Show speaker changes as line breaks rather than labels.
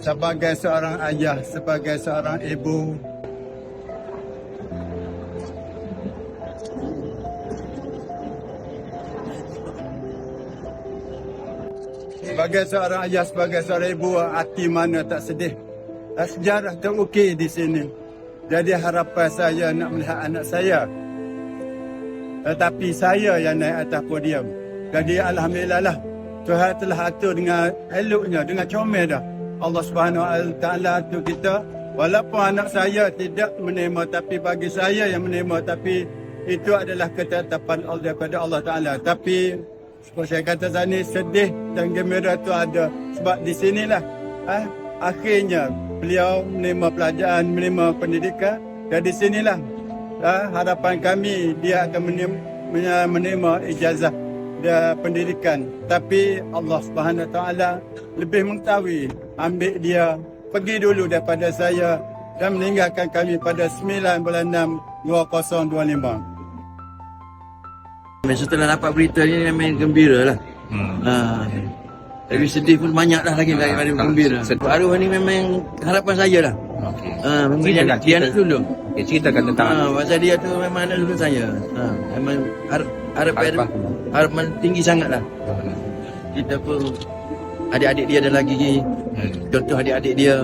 sebagai seorang ayah, sebagai seorang ibu, Sebagai seorang ayah, sebagai seorang ibu, hati mana tak sedih. Ah, Sejarah terukir di sini. Jadi harapan saya nak melihat anak saya. Tetapi saya yang naik atas podium. Jadi Alhamdulillah lah. Tuhan telah atur dengan eloknya, dengan comel dah. Allah Subhanahu Taala atur kita. Walaupun anak saya tidak menerima, tapi bagi saya yang menerima, tapi itu adalah ketetapan Allah daripada Allah Taala. Tapi seperti saya kata tadi sedih dan gembira tu ada sebab di sinilah ah, akhirnya beliau menerima pelajaran, menerima pendidikan dan di sinilah ah, harapan kami dia akan menerima, menerima ijazah dia pendidikan tapi Allah Subhanahu Taala lebih mengetahui ambil dia pergi dulu daripada saya dan meninggalkan kami pada 9 bulan 6 2025
Setelah dapat berita ni memang gembira lah.
Hmm.
Ha. Tapi sedih pun banyak lah lagi daripada
tak-
gembira.
sedih.
Arwah ni memang harapan saya lah.
Okey.
Ha, memang dia, anak sulung.
Okey, ceritakan tentang
Ha, pasal dia tu memang anak sulung saya. Ha, memang har, harapan,
Harapan.
harapan tinggi sangat lah. Kita pun adik-adik dia ada lagi.
Hmm.
Contoh adik-adik dia